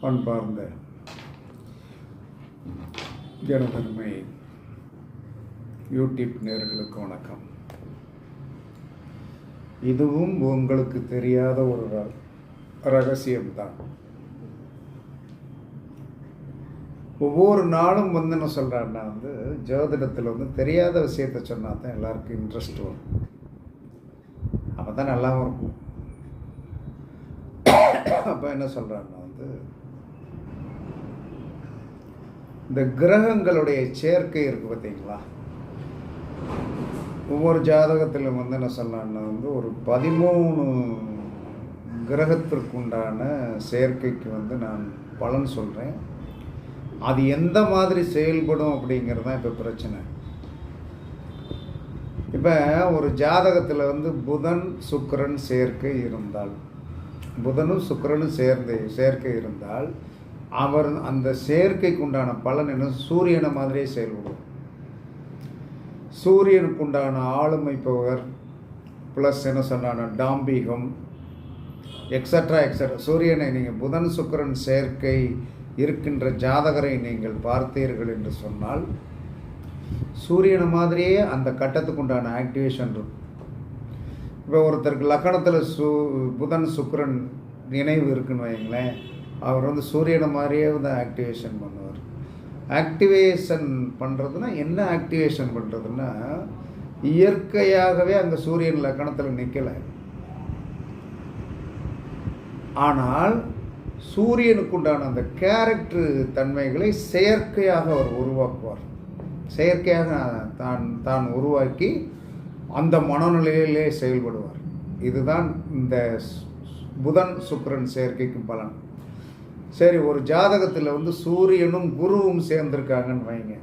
அன்பார்ந்த ஜனதன்மை யூடியூப் நேர்களுக்கு வணக்கம். இதுவும் உங்களுக்கு தெரியாத ஒரு ர- ரகசியம்தான். ஒவ்வொரு நாளும் வந்து என்ன சொல்கிறான்னா வந்து ஜோதிடத்தில் வந்து தெரியாத விஷயத்த சொன்னால் தான் எல்லாருக்கும் இன்ட்ரெஸ்ட் வரும். அப்போ தான் நல்லாவும் இருக்கும். அப்போ என்ன சொல்கிறான்னா வந்து இந்த கிரகங்களுடைய சேர்க்கை இருக்குது பார்த்தீங்களா? ஒவ்வொரு ஜாதகத்திலும் வந்து என்ன சொல்லலாம்னா வந்து ஒரு பதிமூணு கிரகத்திற்குண்டான சேர்க்கைக்கு வந்து நான் பலன் சொல்கிறேன் அது எந்த மாதிரி செயல்படும் அப்படிங்கிறது தான் இப்போ பிரச்சனை. இப்போ ஒரு ஜாதகத்தில் வந்து புதன் சுக்கரன் சேர்க்கை இருந்தால் புதனும் சுக்கரனும் சேர்ந்து சேர்க்கை இருந்தால் அவர் அந்த சேர்க்கைக்கு உண்டான பலன் என்ன? சூரியனை மாதிரியே செயல்படும் சூரியனுக்கு உண்டான ஆளுமை பவர் ப்ளஸ் என்ன சொன்னான டாம்பீகம் எக்ஸட்ரா எக்ஸட்ரா சூரியனை நீங்கள் புதன் சுக்கரன் சேர்க்கை இருக்கின்ற ஜாதகரை நீங்கள் பார்த்தீர்கள் என்று சொன்னால் சூரியனை மாதிரியே அந்த கட்டத்துக்கு உண்டான ஆக்டிவேஷன் இருக்கும். இப்போ ஒருத்தருக்கு லக்கணத்தில் சு புதன் சுக்கரன் நினைவு இருக்குன்னு வைங்களேன் அவர் வந்து சூரியனை மாதிரியே வந்து ஆக்டிவேஷன் பண்ணுவார். ஆக்டிவேஷன் பண்ணுறதுனா என்ன ஆக்டிவேஷன் பண்ணுறதுன்னா இயற்கையாகவே அங்கே சூரியன் லக்கணத்தில் நிற்கலை ஆனால் சூரியனுக்குண்டான அந்த கேரக்டர் தன்மைகளை செயற்கையாக அவர் உருவாக்குவார். செயற்கையாக தான் தான் உருவாக்கி அந்த மனநிலையிலே செயல்படுவார். இதுதான் இந்த புதன் சுக்கரன் செயற்கைக்கும் பலன். சரி ஒரு ஜாதகத்தில் வந்து சூரியனும் குருவும் சேர்ந்திருக்காங்கன்னு வைங்க.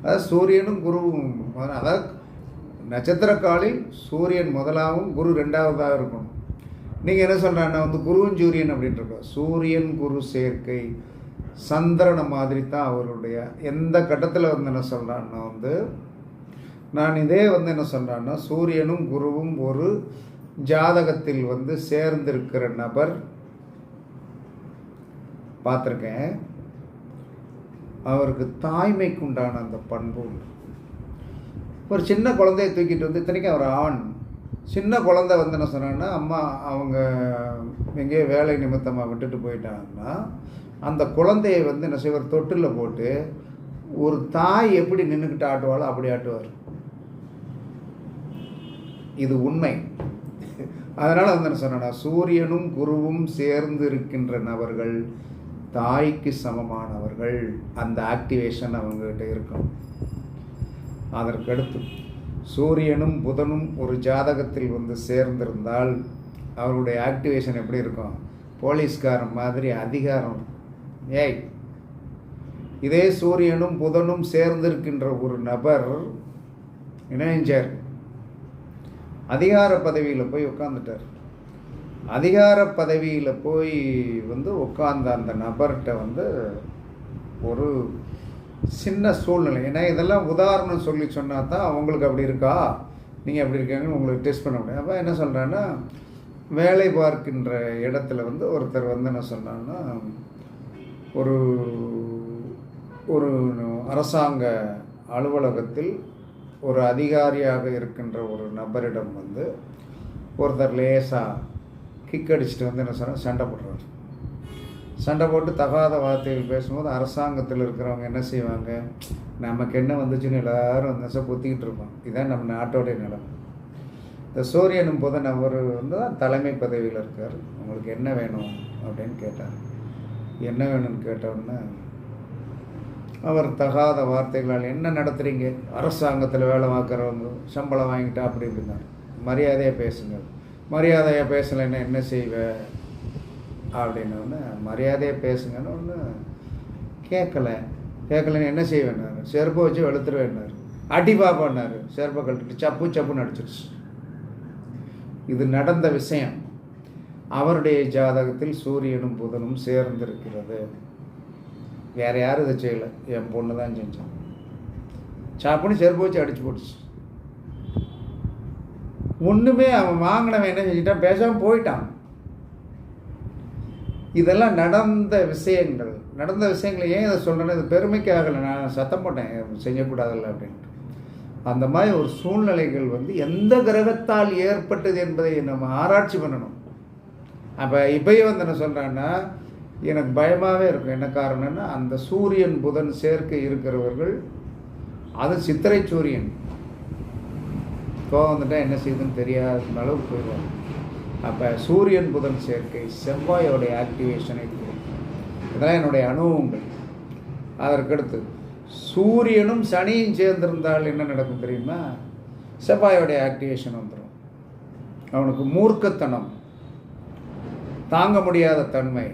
அதாவது சூரியனும் குருவும் அதாவது நட்சத்திரக்காலில் சூரியன் முதலாகவும் குரு ரெண்டாவதாக இருக்கணும். நீங்கள் என்ன சொல்கிறேன்னா வந்து குருவும் சூரியன் அப்படின்ட்டு சூரியன் குரு சேர்க்கை சந்திரனை மாதிரி தான் அவருடைய. எந்த கட்டத்தில் வந்து என்ன சொல்கிறான்னா வந்து நான் இதே வந்து என்ன சொல்கிறேன்னா சூரியனும் குருவும் ஒரு ஜாதகத்தில் வந்து சேர்ந்திருக்கிற நபர். பார்த்துருக்கேன். அவருக்கு தாய்மைக்கு உண்டான அந்த பண்பு ஒரு சின்ன குழந்தைய தூக்கிட்டு வந்து இத்தனைக்கும் அவர் ஆண். சின்ன குழந்தை வந்து என்ன சொன்னான்னா அம்மா அவங்க எங்கேயோ வேலை நிமித்தமாக விட்டுட்டு போயிட்டாங்கன்னா அந்த குழந்தைய வந்து என்ன செய்வார்? தொட்டில் போட்டு ஒரு தாய் எப்படி நின்றுக்கிட்டு ஆட்டுவாளோ அப்படி ஆட்டுவார். இது உண்மை. அதனால் வந்து என்ன சொன்னா சூரியனும் குருவும் சேர்ந்து இருக்கின்ற நபர்கள் தாய்க்கு சமமானவர்கள் அந்த ஆக்டிவேஷன் அவங்ககிட்ட இருக்கும் அதற்கடுத்து சூரியனும் புதனும் ஒரு ஜாதகத்தில் வந்து சேர்ந்திருந்தால் அவருடைய ஆக்டிவேஷன் எப்படி இருக்கும்? போலீஸ்காரன் மாதிரி அதிகாரம். ஏய் இதே சூரியனும் புதனும் சேர்ந்திருக்கின்ற ஒரு நபர் இணைஞ்சார். அதிகார பதவியில் போய் உட்காந்துட்டார் அதிகார பதவியில் போய் வந்து உட்கார்ந்த அந்த நபர்கிட்ட வந்து ஒரு சின்ன சூழ்நிலை. ஏன்னா இதெல்லாம் உதாரணம் சொல்லி சொன்னா தான் அவங்களுக்கு அப்படி இருக்கா? நீங்கள் அப்படி இருக்கீங்கன்னு உங்களுக்கு டெஸ்ட் பண்ண முடியும். அப்போ என்ன சொல்கிறேன்னா வேலை பார்க்கின்ற இடத்துல வந்து ஒருத்தர் வந்து என்ன சொன்னான்னா ஒரு ஒரு அரசாங்க அலுவலகத்தில் ஒரு அதிகாரியாக இருக்கின்ற ஒரு நபரிடம் வந்து ஒருத்தர் லேசாக கிக் அடிச்சுட்டு வந்து என்ன சொன்னால் சண்டை போடுறாரு சண்டை போட்டு தகாத வார்த்தைகள் பேசும்போது அரசாங்கத்தில் இருக்கிறவங்க என்ன செய்வாங்க? நமக்கு என்ன வந்துச்சுன்னு எல்லோரும் வந்து நெச பொத்திக்கிட்டு இருப்போம். இதுதான் நம்ம நாட்டோடைய நிலம். இந்த சூரியனும் புதன் அவர் வந்து தான் தலைமை பதவியில் இருக்கார். உங்களுக்கு என்ன வேணும் அப்படின்னு கேட்டார். என்ன வேணும்னு கேட்டோன்னே அவர் தகாத வார்த்தைகளால் என்ன நடத்துகிறீங்க அரசாங்கத்தில் வேலை பார்க்குறவங்க சம்பளம் வாங்கிட்டா அப்படி இப்படின்னார் மரியாதையாக பேசுங்க. மரியாதையாக பேசலைன்னா என்ன செய்வ? அப்படின்னோடனே மரியாதையாக பேசுங்கன்னு ஒன்று கேட்கலை கேட்கலன்னு என்ன செய்வேன்னாரு? செருப்பை வச்சு வெளுத்துருவேன்னாரு. அடி பாப்பான்னாரு. செருப்பை கழட்டிட்டு சப்பு சப்புன்னு அடிச்சிருச்சு. இது நடந்த விஷயம். அவருடைய ஜாதகத்தில் சூரியனும் புதனும் சேர்ந்திருக்கிறது. வேறு யாரும் இதை செய்யலை. என் பொண்ணு தான் செஞ்சான். சாப்புன்னு செருப்பு வச்சு அடிச்சு போட்டுச்சு. ஒன்றுமே அவன் வாங்கினவன் என்ன செஞ்சிட்டான் பேசாமல் போயிட்டான். இதெல்லாம் நடந்த விஷயங்கள். நடந்த விஷயங்களை ஏன் இதை சொல்கிறேன்னா இது பெருமைக்காகல நான் சத்தம் போட்டேன் செய்யக்கூடாதுல்ல அப்படின்ட்டு. அந்த மாதிரி ஒரு சூழ்நிலைகள் வந்து எந்த கிரகத்தால் ஏற்பட்டது என்பதை நம்ம ஆராய்ச்சி பண்ணணும். அப்போ இப்பயும் வந்து என்ன சொல்கிறேன்னா எனக்கு பயமாகவே இருக்கும். என்ன காரணம்னா அந்த சூரியன் புதன் சேர்க்கை இருக்கிறவர்கள் அது சித்திரை சூரியன். கோவம் வந்துட்டால் என்ன செய்யுதுன்னு தெரியாத அளவுக்கு போயிடுவாங்க. அப்போ சூரியன் புதன் சேர்க்கை செவ்வாயோடைய ஆக்டிவேஷனை கொடுக்கும் இதெல்லாம் என்னுடைய அனுபவங்கள். அதற்கடுத்து சூரியனும் சனியும் சேர்ந்திருந்தால் என்ன நடக்கும் தெரியுமா? செவ்வாயோடைய ஆக்டிவேஷன் வந்துடும் அவனுக்கு மூர்க்கத்தனம் தாங்க முடியாத தன்மை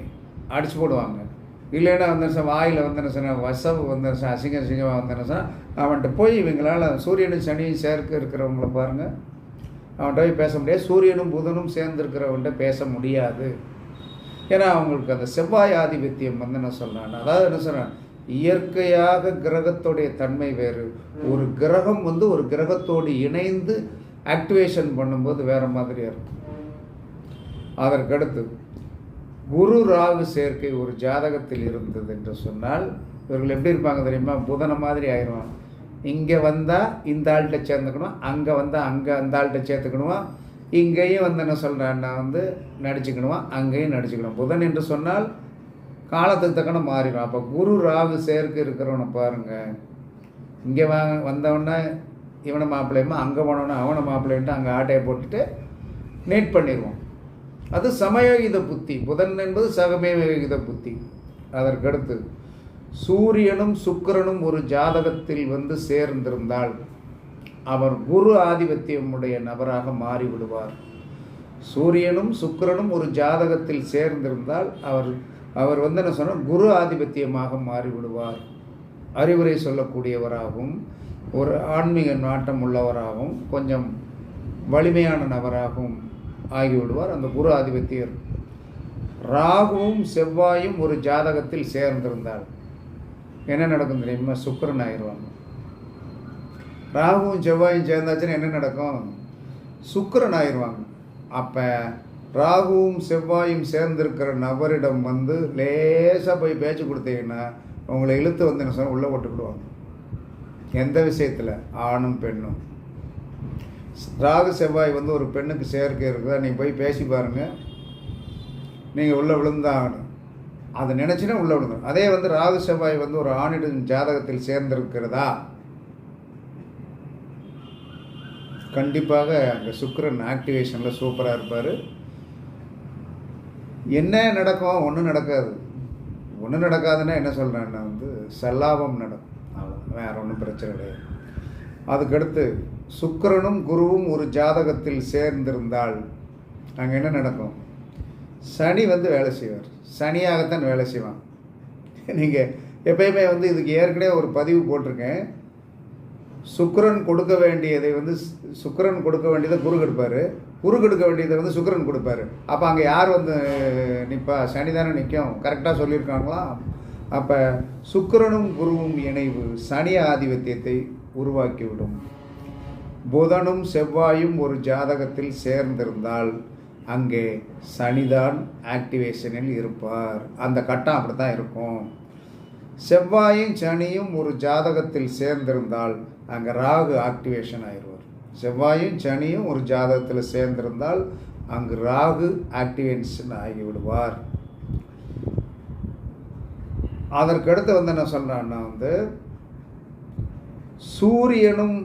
அடிச்சு போடுவாங்க. இல்லைன்னா வந்து வாயில் வந்து சொன்ன வசவு வந்து அசிங்க அசிங்கமாக வந்து அவன்கிட்ட போய் இவங்களால் சூரியனும் சனியும் சேர்க்க இருக்கிறவங்கள பாருங்கள் அவன்கிட்ட போய் பேச முடியாது. சூரியனும் புதனும் சேர்ந்துருக்கிறவன்கிட்ட பேச முடியாது. ஏன்னா அவங்களுக்கு அந்த செவ்வாய் ஆதிபத்தியம் வந்து என்ன சொல்கிறான் அதாவது என்ன சொல்கிறான் இயற்கையாக கிரகத்துடைய தன்மை வேறு. ஒரு கிரகம் வந்து ஒரு கிரகத்தோடு இணைந்து ஆக்டிவேஷன் பண்ணும்போது வேறு மாதிரியாக இருக்கும். அதற்கடுத்து குரு ராகு சேர்க்கை ஒரு ஜாதகத்தில் இருந்தது என்று சொன்னால் இவர்கள் எப்படி இருப்பாங்க தெரியுமா? புதனை மாதிரி ஆயிடுவான் இங்கே வந்தால் இந்த ஆள்கிட்ட சேர்ந்துக்கணும் அங்கே வந்தால் அங்கே அந்த ஆள்கிட்ட சேர்த்துக்கணுமா? இங்கேயும் வந்து என்ன சொல்கிறான்னா வந்து நடிச்சுக்கணுமா? அங்கேயும் நடிச்சுக்கணும். புதன் என்று சொன்னால் காலத்துக்கு தக்கன மாறிடும். அப்போ குரு ராகு சேர்க்கை இருக்கிறவனை பாருங்கள் இங்கே வா வந்தவொடனே இவனை மாப்பிள்ளையுமா? அங்கே போனவொடனே அவனை மாப்பிள்ளைன்ட்டு அங்கே ஆட்டையை போட்டுட்டு நீட் பண்ணிடுவோம். அது சமயோகித புத்தி. புதன் என்பது சகமயோகித புத்தி. அதற்கடுத்து சூரியனும் சுக்கரனும் ஒரு ஜாதகத்தில் வந்து சேர்ந்திருந்தால் அவர் குரு ஆதிபத்தியமுடைய நபராக மாறிவிடுவார். சூரியனும் சுக்கிரனும் ஒரு ஜாதகத்தில் சேர்ந்திருந்தால் அவர் அவர் வந்து என்ன சொன்னால் குரு ஆதிபத்தியமாக மாறிவிடுவார். அறிவுரை சொல்லக்கூடியவராகவும் ஒரு ஆன்மீக நாட்டம் உள்ளவராகவும் கொஞ்சம் வலிமையான நபராகவும் ஆகிவிடுவார். அந்த குரு ஆதிபத்தியர் ராகுவும் செவ்வாயும் ஒரு ஜாதகத்தில் சேர்ந்திருந்தால் என்ன நடக்கும் தெரியுமா? சுக்கரன் ஆயிடுவாங்க. ராகுவும் செவ்வாயும் சேர்ந்தாச்சுன்னா என்ன நடக்கும்? சுக்கரன் ஆயிடுவாங்க. அப்போ ராகுவும் செவ்வாயும் சேர்ந்திருக்கிற நபரிடம் வந்து லேசாக போய் பேச்சு கொடுத்தீங்கன்னா உங்களை இழுத்து வந்து என்ன சொன்னால் உள்ளே போட்டுக்கிடுவாங்க. எந்த விஷயத்தில்? ஆணும் பெண்ணும். ராகு செவ்வாய் வந்து ஒரு பெண்ணுக்கு சேர்க்கை இருக்குதா? நீங்கள் போய் பேசி பாருங்கள் நீங்கள் உள்ளே விழுந்தாகணும் அதை. நினச்சினா உள்ளே விழுந்தோம் அதே வந்து ராகு செவ்வாய் வந்து ஒரு ஆணிடம் ஜாதகத்தில் சேர்ந்திருக்கிறதா? கண்டிப்பாக அங்கே சுக்கரன் ஆக்டிவேஷனில் சூப்பராக இருப்பார். என்ன நடக்கும்? ஒன்றும் நடக்காது. ஒன்றும் நடக்காதுன்னா என்ன சொல்கிறேன்னா வந்து சல்லாபம் நடக்கும். அவ்வளோ வேறு ஒன்றும் பிரச்சனை கிடையாது. அதுக்கடுத்து சுக்கரனும் குருவும் ஒரு ஜாதகத்தில் சேர்ந்திருந்தால் அங்கே என்ன நடக்கும்? சனி வந்து வேலை செய்வார். சனியாகத்தான் வேலை செய்வான். நீங்கள் எப்பயுமே வந்து இதுக்கு ஏற்கனவே ஒரு பதிவு போட்டிருக்கேன். சுக்கரன் கொடுக்க வேண்டியதை வந்து சுக்கரன் கொடுக்க வேண்டியதை குரு கெடுப்பார். குரு கெடுக்க வேண்டியதை வந்து சுக்கரன் கொடுப்பாரு. அப்போ அங்கே யார் வந்து நிற்பா சனி தானே நிற்கும் கரெக்டாக சொல்லியிருக்காங்களா? அப்போ சுக்கரனும் குருவும் இணைவு சனி ஆதிபத்தியத்தை உருவாக்கிவிடும். புதனும் செவ்வாயும் ஒரு ஜாதகத்தில் சேர்ந்திருந்தால் அங்கே சனிதான் ஆக்டிவேஷனில் இருப்பார். அந்த கட்டம் அப்படி தான் இருக்கும். செவ்வாயும் சனியும் ஒரு ஜாதகத்தில் சேர்ந்திருந்தால் அங்கே ராகு ஆக்டிவேஷன் ஆயிடுவார். செவ்வாயும் சனியும் ஒரு ஜாதகத்தில் சேர்ந்திருந்தால் அங்கு ராகு ஆக்டிவேஷன் ஆகிவிடுவார். அதற்கடுத்து வந்து என்ன சொல்கிறான்னா வந்து சூரியனும்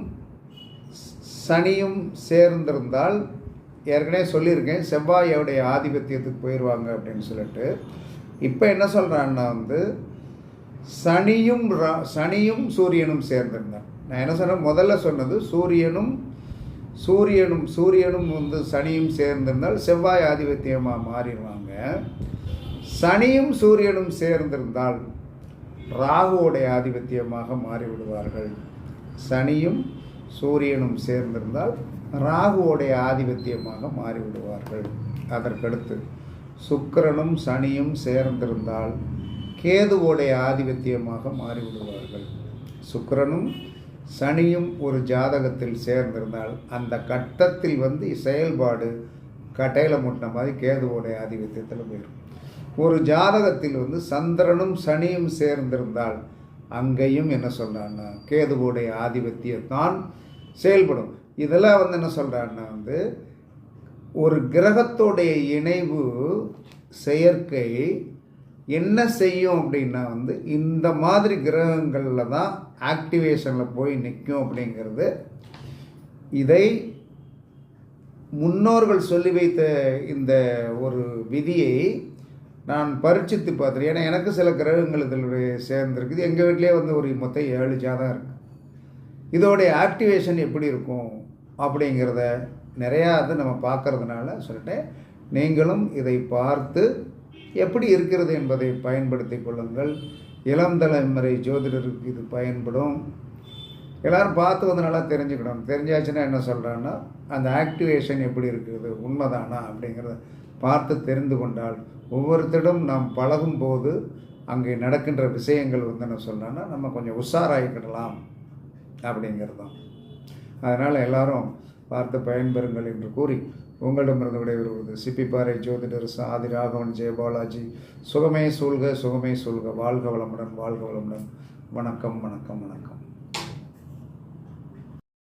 சனியும் சேர்ந்திருந்தால் ஏற்கனவே சொல்லியிருக்கேன் செவ்வாயோடைய ஆதிபத்தியத்துக்கு போயிடுவாங்க அப்படின்னு சொல்லிட்டு. இப்போ என்ன சொல்கிறான்னா வந்து சனியும் சனியும் சூரியனும் சேர்ந்திருந்தான் நான் என்ன சொன்னேன்? முதல்ல சொன்னது சூரியனும் சூரியனும் சூரியனும் வந்து சனியும் சேர்ந்திருந்தால் செவ்வாய் ஆதிபத்தியமாக மாறிடுவாங்க. சனியும் சூரியனும் சேர்ந்திருந்தால் ராகுவோடைய ஆதிபத்தியமாக மாறிவிடுவார்கள். சனியும் சூரியனும் சேர்ந்திருந்தால் ராகுவோடைய ஆதிபத்தியமாக மாறிவிடுவார்கள். அதற்கடுத்து சுக்கரனும் சனியும் சேர்ந்திருந்தால் கேதுவோடைய ஆதிபத்தியமாக மாறிவிடுவார்கள். சுக்கரனும் சனியும் ஒரு ஜாதகத்தில் சேர்ந்திருந்தால் அந்த கட்டத்தில் வந்து செயல்பாடு கட்டையில் முட்டின மாதிரி கேதுவோடைய ஆதிபத்தியத்தில் போயிடும் ஒரு ஜாதகத்தில் வந்து சந்திரனும் சனியும் சேர்ந்திருந்தால் அங்கேயும் என்ன சொல்கிறான்னா கேதுவோடைய ஆதிபத்தியத்தான் செயல்படும். இதெல்லாம் வந்து என்ன சொல்கிறான்னா வந்து ஒரு கிரகத்தோடைய இணைவு செயற்கை என்ன செய்யும் அப்படின்னா வந்து இந்த மாதிரி கிரகங்களில் தான் ஆக்டிவேஷனில் போய் நிற்கும் அப்படிங்கிறது. இதை முன்னோர்கள் சொல்லி வைத்த இந்த ஒரு விதியை நான் பரீட்சித்து பார்த்துருக்கேன் ஏன்னா எனக்கு சில கிரகங்கள் இதில் சேர்ந்துருக்குது. எங்கள் வீட்டிலே வந்து ஒரு மொத்தம் ஏழு ஜாதகம் இருக்குது இதோடைய ஆக்டிவேஷன் எப்படி இருக்கும் அப்படிங்கிறத நிறையா அது நம்ம பார்க்கறதுனால சொல்லிட்டேன். நீங்களும் இதை பார்த்து எப்படி இருக்கிறது என்பதை பயன்படுத்தி கொள்ளுங்கள். இளம் தலைமுறை ஜோதிடருக்கு இது பயன்படும். எல்லோரும் பார்த்து வந்து நல்லா தெரிஞ்சுக்கணும். தெரிஞ்சாச்சுன்னா என்ன சொல்கிறான்னா அந்த ஆக்டிவேஷன் எப்படி இருக்குது உண்மைதானா அப்படிங்கிறத பார்த்து தெரிந்து கொண்டால் ஒவ்வொருத்தரிடம் நாம் பழகும் போது அங்கே நடக்கின்ற விஷயங்கள் வந்து என்ன நம்ம கொஞ்சம் உஷாராகிக்கிடலாம் அப்படிங்கிறது தான் அதனால் எல்லாரும் பார்த்து பயன்பெறுங்கள் என்று கூறி உங்களிடமிருந்து விடைபெறுவது சிப்பிப்பாறை ஜோதிடர் ஆதி ராகவன் ஜெயபாலாஜி. சுகமே சூழ்க சுகமே சூழ்க. வாழ்க வளமுடன் வாழ்க வளமுடன். வணக்கம் வணக்கம் வணக்கம்.